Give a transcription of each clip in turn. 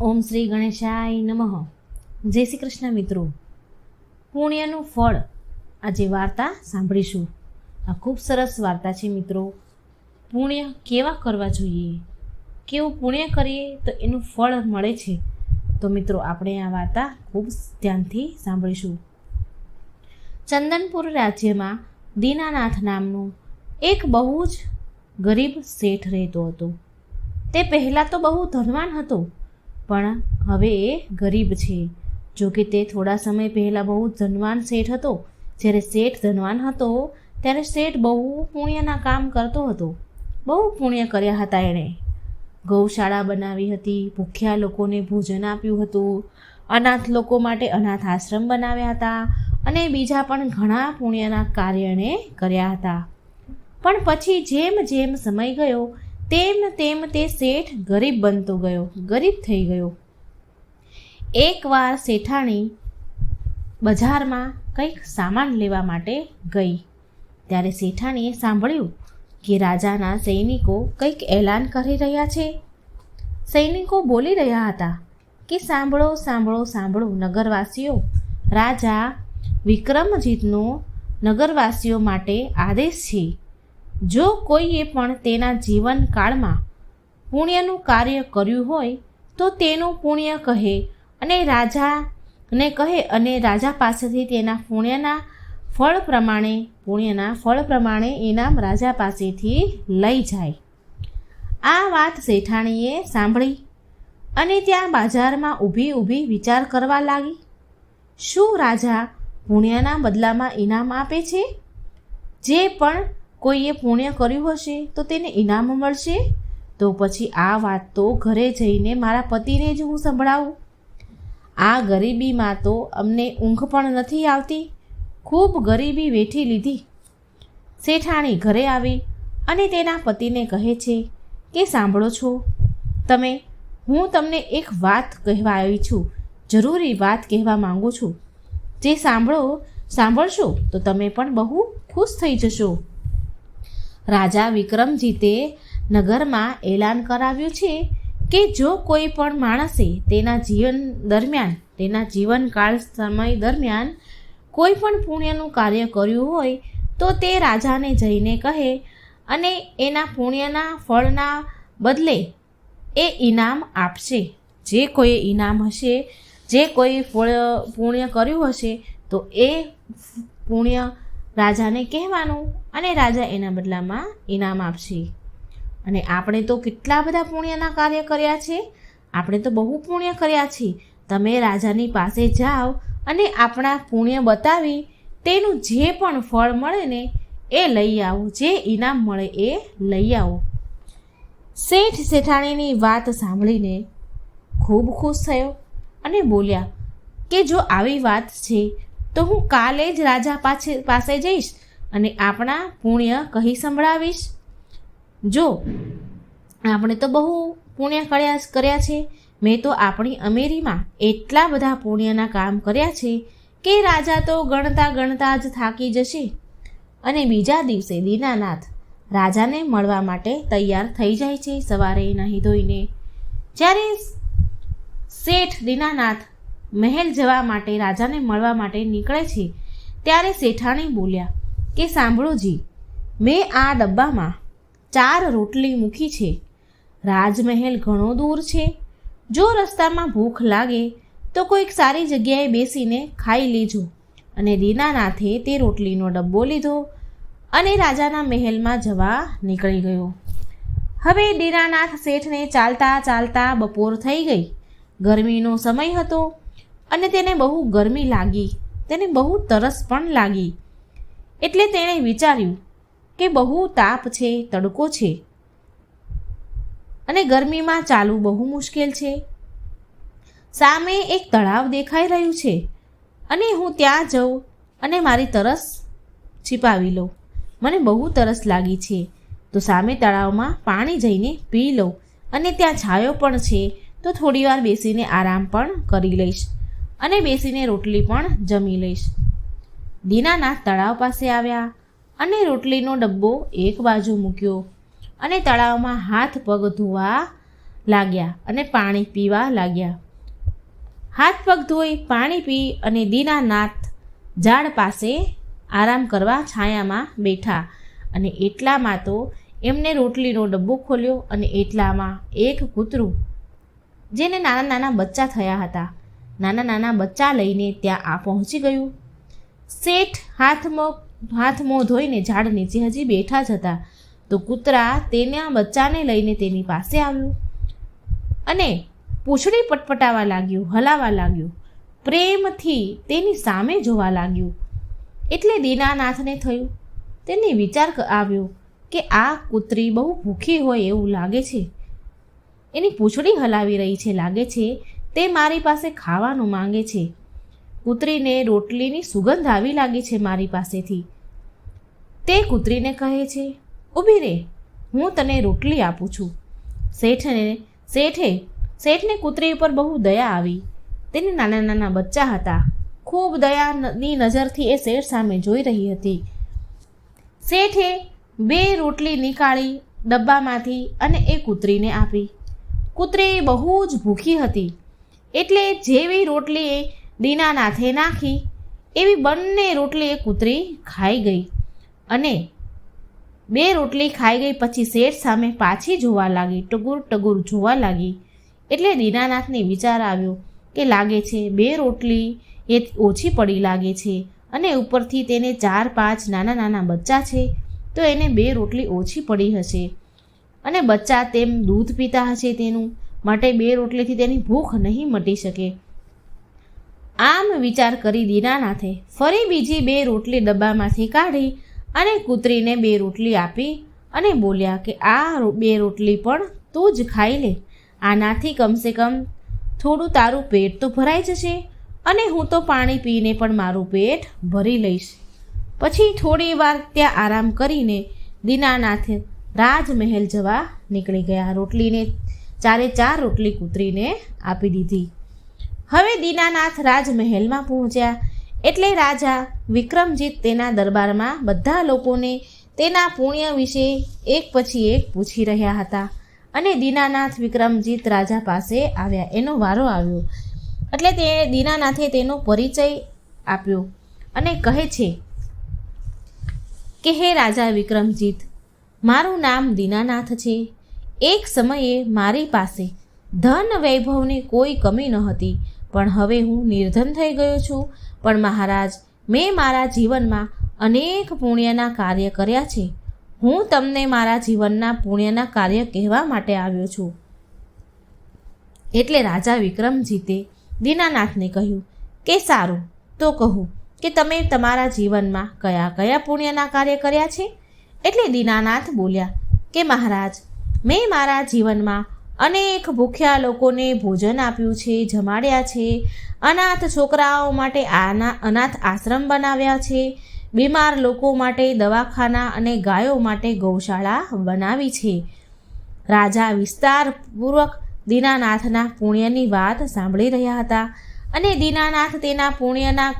ઓમ શ્રી ગણેશાય નમઃ. જય શ્રી કૃષ્ણ મિત્રો. પુણ્યનું ફળ આજે વાર્તા સાંભળીશું. આ ખૂબ સરસ વાર્તા છે મિત્રો. પુણ્ય કેવા કરવા જોઈએ? કેવું પુણ્ય કરીએ તો એનું ફળ મળે છે. તો મિત્રો, આપણે આ વાર્તા ખૂબ ધ્યાનથી સાંભળીશું. ચંદનપુર રાજ્યમાં દીનાનાથ નામનું એક બહુ જ ગરીબ શેઠ રહેતો હતો. તે પહેલાં તો બહુ ધનવાન હતો. પણ હવે એ ગરીબ છે. જો કે તે થોડા સમય પહેલાં બહુ ધનવાન શેઠ હતો. જ્યારે શેઠ ધનવાન હતો, ત્યારે શેઠ બહુ પુણ્યના કામ કરતો હતો. બહુ પુણ્ય કર્યા હતા એણે. ગૌશાળા બનાવી હતી, ભૂખ્યા લોકોને ભોજન આપ્યું હતું, અનાથ લોકો માટે અનાથ આશ્રમ બનાવ્યા હતા અને બીજા પણ ઘણા પુણ્યના કાર્ય એણે કર્યા હતા. પણ પછી જેમ જેમ સમય ગયો તેમ તેમ તે શેઠ ગરીબ બનતો ગયો, ગરીબ થઈ ગયો. એકવાર શેઠાણી બજારમાં કંઈક સામાન લેવા માટે ગઈ. ત્યારે શેઠાણીએ સાંભળ્યું કે રાજાના સૈનિકો કંઈક એલાન કરી રહ્યા છે. સૈનિકો બોલી રહ્યા હતા કે સાંભળો સાંભળો સાંભળો, નગરવાસીઓ, રાજા વિક્રમજીતનો નગરવાસીઓ માટે આદેશ છે. જો કોઈએ પણ તેના જીવનકાળમાં પુણ્યનું કાર્ય કર્યું હોય, તો તેનું પુણ્ય કહે અને રાજાને કહે અને રાજા પાસેથી તેના પુણ્યના ફળ પ્રમાણે, પુણ્યના ફળ પ્રમાણે ઇનામ રાજા પાસેથી લઈ જાય. આ વાત શેઠાણીએ સાંભળી અને ત્યાં બાજારમાં ઊભી ઊભી વિચાર કરવા લાગી. શું રાજા પુણ્યના બદલામાં ઇનામ આપે છે? જે પણ કોઈએ પુણ્ય કર્યું હશે તો તેને ઇનામ મળશે? તો પછી આ વાત તો ઘરે જઈને મારા પતિને જ હું સંભળાવું. આ ગરીબીમાં તો અમને ઊંઘ પણ નથી આવતી. ખૂબ ગરીબી વેઠી લીધી. શેઠાણી ઘરે આવી અને તેના પતિને કહે છે કે સાંભળો છો, તમે, હું તમને એક વાત કહેવા આવી છું, જરૂરી વાત કહેવા માગું છું. જે સાંભળો, સાંભળશો તો તમે પણ બહુ ખુશ થઈ જશો. રાજા વિક્રમજીતે નગરમાં એલાન કરાવ્યું છે કે જો કોઈ પણ માણસે તેના જીવન દરમિયાન, તેના જીવનકાળ સમય દરમિયાન કોઈ પણ પુણ્યનું કાર્ય કર્યું હોય, તો તે રાજાને જઈને કહે અને એના પુણ્યના ફળના બદલે એ ઇનામ આપશે. જે કોઈ ઇનામ હશે, જે કોઈ ફળ પુણ્ય કર્યું હશે, તો એ પુણ્ય રાજાને કહેવાનું અને રાજા એના બદલામાં ઇનામ આપશે. અને આપણે તો કેટલા બધા પુણ્યના કાર્ય કર્યા છે? આપણે તો બહુ પુણ્ય કર્યા છે. તમે રાજાની પાસે જાઓ અને આપણા પુણ્ય બતાવી તેનું જે પણ ફળ મળે ને એ લઈ આવો. જે ઇનામ મળે એ લઈ આવો. શેઠ શેઠાણીની વાત સાંભળીને ખૂબ ખુશ થયો અને બોલ્યા કે જો આવી વાત છે તો હું કાલે જ રાજા પાસે પાસે જઈશ અને આપણા પુણ્ય કહી સંભળાવીશ. જો, આપણે તો બહુ પુણ્ય કર્યા કર્યા છે. મેં તો આપણી અમેરીમાં એટલા બધા પુણ્યના કામ કર્યા છે કે રાજા તો ગણતા ગણતા જ થાકી જશે. અને બીજા દિવસે દીનાનાથ રાજાને મળવા માટે તૈયાર થઈ જાય છે સવારે નહીં ધોઈને. જ્યારે શેઠ દીનાનાથ મહેલ જવા માટે, રાજાને મળવા માટે નીકળે છે, ત્યારે શેઠાણી બોલ્યા, કે સાંભળોજી, મેં આ ડબ્બામાં ચાર રોટલી મૂકી છે. રાજમહેલ ઘણો દૂર છે. જો રસ્તામાં ભૂખ લાગે, તો કોઈક સારી જગ્યાએ બેસીને ખાઈ લેજો. અને દીનાનાથે તે રોટલીનો ડબ્બો લીધો અને રાજાના મહેલમાં જવા નીકળી ગયો. હવે દીનાનાથ શેઠને ચાલતા ચાલતા બપોર થઈ ગઈ. ગરમીનો સમય હતો. અને તેને બહુ ગરમી લાગી. તેને બહુ તરસ પણ લાગી. એટલે તેણે વિચાર્યું કે બહુ તાપ છે, તડકો છે. અને ગરમીમાં ચાલવું બહુ મુશ્કેલ છે. સામે એક તળાવ દેખાઈ રહ્યું છે. અને હું ત્યાં જઉં અને મારી તરસ છીપાવી લઉં. મને બહુ તરસ લાગી છે. તો સામે તળાવમાં પાણી જઈને પી લઉં. અને ત્યાં છાયો પણ છે. તો થોડીવાર બેસીને આરામ પણ કરી લઈશ. અને બેસીને રોટલી પણ જમી લઈશ. દીનાનાથ તળાવ પાસે આવ્યા અને રોટલીનો ડબ્બો એક બાજુ મૂક્યો અને તળાવમાં હાથ પગ ધોવા લાગ્યા અને પાણી પીવા લાગ્યા. હાથ પગ ધોઈ પાણી પી અને દીનાનાથ ઝાડ પાસે આરામ કરવા છાયામાં બેઠા અને એટલામાં તો એમને રોટલીનો ડબ્બો ખોલ્યો અને એટલામાં એક કૂતરું, જેને નાના નાના બચ્ચા થયા હતા. નાના નાના બચ્ચા લઈને ત્યાં આ પહોંચી ગયું. શેઠ હાથમાં હાથ મોં ધોઈને ઝાડ નીચે હજી બેઠા જ હતા. તો કૂતરા તેના બચ્ચાને લઈને તેની પાસે આવ્યું અને પૂંછડી પટપટાવા લાગ્યું, હલાવા લાગ્યું. પ્રેમથી તેની સામે જોવા લાગ્યું. એટલે દીનાનાથને થયું. તેને વિચાર આવ્યો કે આ કૂતરી બહુ ભૂખી હોય એવું લાગે છે. એની પૂંછડી હલાવી રહી છે, લાગે છે તે મારી પાસે ખાવાનું માંગે છે. કૂતરીને રોટલીની સુગંધ આવી લાગી છે મારી પાસેથી. તે કૂતરીને કહે છે ઊભી રે, હું તને રોટલી આપું છું. શેઠને, શેઠે, શેઠને કૂતરી ઉપર બહુ દયા આવી. તેને નાના નાના બચ્ચા હતા. ખૂબ દયાની નજરથી એ શેઠ સામે જોઈ રહી હતી. શેઠે બે રોટલી નીકાળી ડબ્બામાંથી અને એ કૂતરીને આપી. કૂતરી બહુ જ ભૂખી હતી. એટલે જેવી રોટલી એ દીનાનાથે નાખી, એવી બંને રોટલી એ કૂતરી ખાઈ ગઈ. અને બે રોટલી ખાઈ ગઈ પછી શેઠ સામે પાછી જોવા લાગી, ટગુર ટગુર જોવા લાગી. એટલે દીનાનાથને વિચાર આવ્યો કે લાગે છે બે રોટલી એ ઓછી પડી લાગે છે અને ઉપરથી તેને ચાર પાંચ નાના નાના બચ્ચા છે, તો એને બે રોટલી ઓછી પડી હશે. અને બચ્ચા તેમ દૂધ પીતા હશે તેનું. માટે બે રોટલીથી તેની ભૂખ નહીં મટી શકે. આમ વિચાર કરી દીનાનાથે ફરી બીજી બે રોટલી ડબ્બામાંથી કાઢી અને કૂતરીને બે રોટલી આપી અને બોલ્યા કે, આ બે રોટલી પણ તું જ ખાઈ લે. આનાથી કમસે કમ થોડું તારું પેટ તો ભરાઈ જશે અને હું તો પાણી પીને પણ મારું પેટ ભરી લઈશ. પછી થોડી વાર ત્યાં આરામ કરીને દીનાનાથ રાજમહેલ જવા નીકળી ગયા. રોટલીને ચારે ચાર રોટલી કૂતરીને આપી દીધી. હવે દીનાનાથ રાજમહેલમાં પહોંચ્યા. એટલે રાજા વિક્રમજીત તેના દરબારમાં બધા લોકોને તેના પુણ્ય વિશે એક પછી એક પૂછી રહ્યા હતા અને દીનાનાથ વિક્રમજીત રાજા પાસે આવ્યા. એનો વારો આવ્યો. એટલે તે દીનાનાથે તેનો પરિચય આપ્યો અને કહે છે, કે હે રાજા વિક્રમજીત, મારું નામ દીનાનાથ છે. એક સમયે મારી પાસે ધન વૈભવની કોઈ કમી ન હતી પણ હવે હું નિર્ધન થઈ ગયો છું. પણ મહારાજ, મેં મારા જીવનમાં અનેક પુણ્યના કાર્ય કર્યા છે. હું તમને મારા જીવનના પુણ્યના કાર્ય કહેવા માટે આવ્યો છું. એટલે રાજા વિક્રમજીતે દીનાનાથને કહ્યું, કે સારું, તો કહું કે તમે તમારા જીવનમાં કયા કયા પુણ્યના કાર્ય કર્યા છે? એટલે દીનાનાથ બોલ્યા, કે મહારાજ મેં મારા જીવનમાં અનેક ભૂખ્યા લોકોને ભોજન આપ્યું છે, જમાડ્યા છે. અનાથ છોકરાઓ માટે આના અનાથ આશ્રમ બનાવ્યા છે. બીમાર લોકો માટે દવાખાના અને ગાયો માટે ગૌશાળા બનાવી છે. રાજા વિસ્તારપૂર્વક દીનાનાથના પુણ્યની વાત સાંભળી રહ્યા હતા અને દીનાનાથ તેના પુણ્યના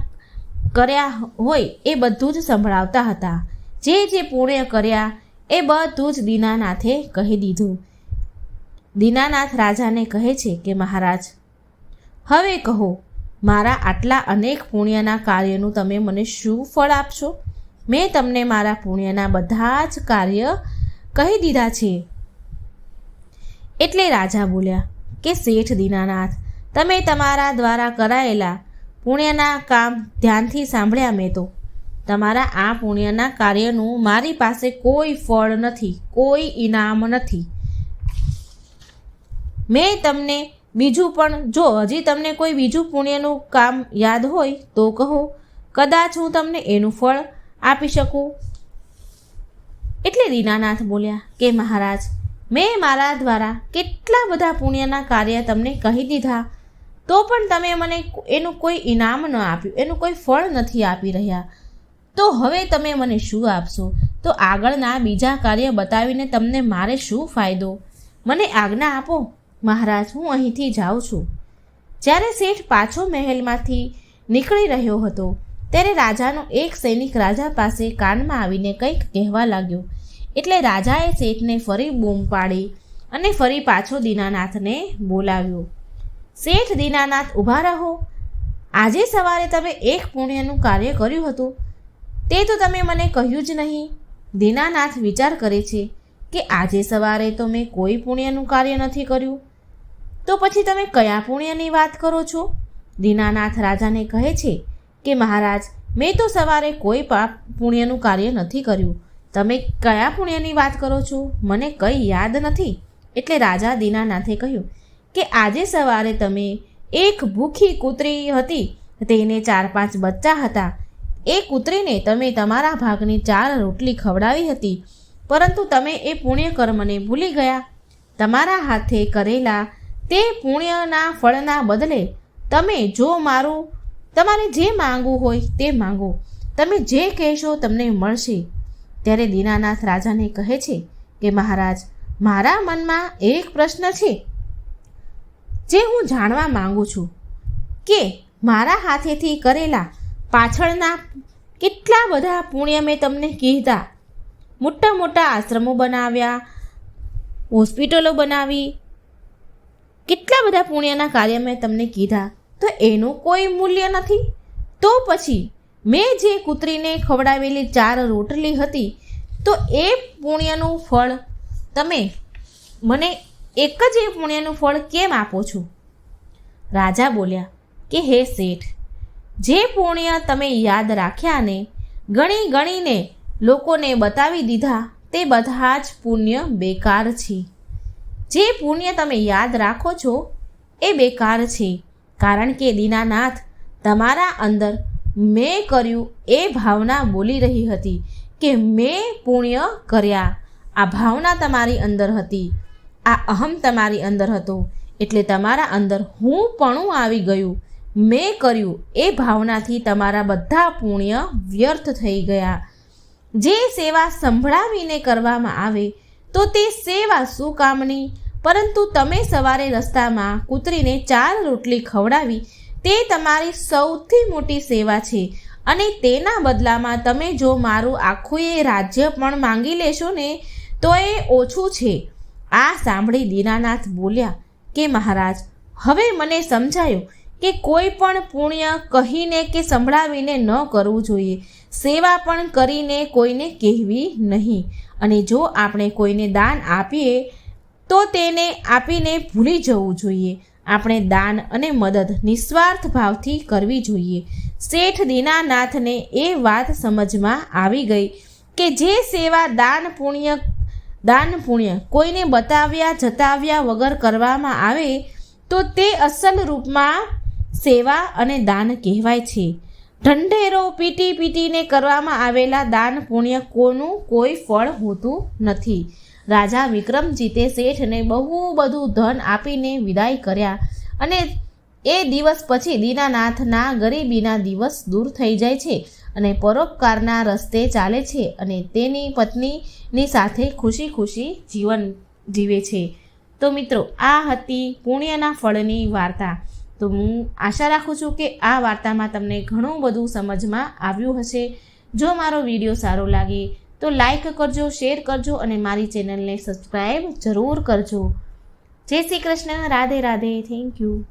કર્યા હોય એ બધું જ સંભળાવતા હતા. જે જે પુણ્ય કર્યા એ બધું જ દીનાનાથે કહી દીધું. દીનાનાથ રાજાને કહે છે કે મહારાજ, હવે કહો, મારા આટલા અનેક પુણ્યના કાર્યનું તમે મને શું ફળ આપશો? મેં તમને મારા પુણ્યના બધા જ કાર્ય કહી દીધા છે. એટલે રાજા બોલ્યા, કે શેઠ દીનાનાથ, તમે તમારા દ્વારા કરાયેલા પુણ્યના કામ ધ્યાનથી સાંભળ્યા મેં તો. તમારા આ પુણ્યના કાર્યનું મારી પાસે કોઈ ફળ નથી, કોઈ ઇનામ નથી. મેં તમને બીજું પણ, જો હજી તમને કોઈ બીજું પુણ્યનું કામ યાદ હોય, તો કહો. કદાચ હું તમને એનું ફળ આપી શકું. એટલે દીનાનાથ બોલ્યા, કે મહારાજ, મેં મારા દ્વારા કેટલા બધા પુણ્યના કાર્ય તમને કહી દીધા. તો પણ તમે મને એનું કોઈ ઇનામ ન આપ્યું, એનું કોઈ ફળ નથી આપી રહ્યા. તો હવે તમે મને શું આપશો? તો આગળના બીજા કાર્ય બતાવીને તમને મારે શું ફાયદો? મને આજ્ઞા આપો. મહારાજ, હું અહીંથી જાઉં છું. જ્યારે શેઠ પાછો મહેલમાંથી નીકળી રહ્યો હતો, ત્યારે રાજાનો એક સૈનિક રાજા પાસે કાનમાં આવીને કંઈક કહેવા લાગ્યો. એટલે રાજાએ શેઠને ફરી બૂમ પાડી અને ફરી પાછો દીનાનાથને બોલાવ્યો. શેઠ, દીનાનાથ, ઊભા રહો. આજે સવારે તમે એક પુણ્યનું કાર્ય કર્યું હતું. તે તો તમે મને કહ્યું જ નહીં. દીનાનાથ વિચાર કરે છે કે આજે સવારે તો મેં કોઈ પુણ્યનું કાર્ય નથી કર્યું. તો પછી તમે કયા પુણ્યની વાત કરો છો? દીનાનાથ રાજાને કહે છે કે, મહારાજ, મેં તો સવારે કોઈ પાપ પુણ્યનું કાર્ય નથી કર્યું. તમે કયા પુણ્યની વાત કરો છો? મને કંઈ યાદ નથી. એટલે રાજા દીનાનાથે કહ્યું કે, આજે સવારે તમે એક ભૂખી કૂતરી હતી. તેને ચાર પાંચ બચ્ચા હતા. એ કૂતરીને તમે તમારા ભાગની ચાર રોટલી ખવડાવી હતી, પરંતુ તમે એ પુણ્ય કર્મને ભૂલી ગયા. તમારા હાથે કરેલા તે પુણ્યના ફળના બદલે તમે જો મારું, તમારે જે માંગવું હોય તે માંગો. તમે જે કહેશો તમને મળશે. ત્યારે દીનાનાથ રાજાને કહે છે કે, મહારાજ, મારા મનમાં એક પ્રશ્ન છે, જે હું જાણવા માંગુ છું કે મારા હાથેથી કરેલા પાછળના કેટલા બધા પુણ્ય મેં તમને કીધા. મોટા મોટા આશ્રમો બનાવ્યા, હોસ્પિટલો બનાવી. કેટલા બધા પુણ્યના કાર્ય મેં તમને કીધા. તો એનું કોઈ મૂલ્ય નથી. તો પછી મેં જે કૂતરીને ખવડાવેલી ચાર રોટલી હતી, તો એ પુણ્યનું ફળ તમે મને એક જ એ પુણ્યનું ફળ કેમ આપો છો? રાજા બોલ્યા કે, હે શેઠ જે પુણ્ય તમે યાદ રાખ્યા ને ગણી ગણીને લોકોને બતાવી દીધા, તે બધા જ પુણ્ય બેકાર છે. જે પુણ્ય તમે યાદ રાખો છો, એ બેકાર છે. કારણ કે દીનાનાથ તમારા અંદર મેં કર્યું એ ભાવના બોલી રહી હતી કે મેં પુણ્ય કર્યા. આ ભાવના તમારી અંદર હતી. આ અહમ તમારી અંદર હતો. એટલે તમારા અંદર હું પણું આવી ગયું. મેં કર્યું. એ ભાવનાથી તમારા બધા પુણ્ય વ્યર્થ થઈ ગયા. જે સેવા સંભળાવીને કરવામાં આવે, તો તે સેવા શું કામની? પરંતુ તમે સવારે રસ્તામાં કૂતરીને ચાર રોટલી ખવડાવી, તે તમારી સૌથી મોટી સેવા છે. અને તેના બદલામાં તમે જો મારું આખું એ રાજ્ય પણ માંગી લેશો ને, તો એ ઓછું છે. આ સાંભળી દીનાનાથ બોલ્યા કે મહારાજ, હવે મને સમજાયું કે કોઈ પણ પુણ્ય કહીને કે સંભળાવીને ન કરવું જોઈએ. સેવા પણ કરીને કોઈને કહેવી નહીં. અને જો આપણે કોઈને દાન આપીએ, તો તેને આપીને ભૂલી જવું જોઈએ. આપણે દાન અને મદદ નિસ્વાર્થ ભાવથી કરવી જોઈએ. શેઠ દીનાનાથને એ વાત સમજમાં આવી ગઈ કે જે સેવા દાન પુણ્ય દાન પુણ્ય કોઈને બતાવ્યા જતાવ્યા વગર કરવામાં આવે, તો તે અસલ રૂપમાં સેવા અને દાન કહેવાય છે. ઢંઢેરો પીટી પીટીને કરવામાં આવેલા દાન પુણ્ય કોનું કોઈ ફળ હોતું નથી. રાજા વિક્રમજીતે શેઠને બહુ બધું ધન આપીને વિદાય કર્યા અને એ દિવસ પછી દીનાનાથના ગરીબીના દિવસ દૂર થઈ જાય છે અને પરોપકારના રસ્તે ચાલે છે અને તેની પત્નીની સાથે ખુશી ખુશી જીવન જીવે છે. તો મિત્રો, આ હતી પુણ્યના ફળની વાર્તા. તો હું આશા રાખું છું કે આ વાર્તામાં તમને ઘણું બધું સમજમાં આવ્યું હશે. જો મારો વીડિયો સારો લાગે તો લાઈક કરજો, શેર કરજો અને મારી ચેનલને સબસ્ક્રાઈબ જરૂર કરજો. જય શ્રી કૃષ્ણ, રાધે રાધે, થેન્ક યુ.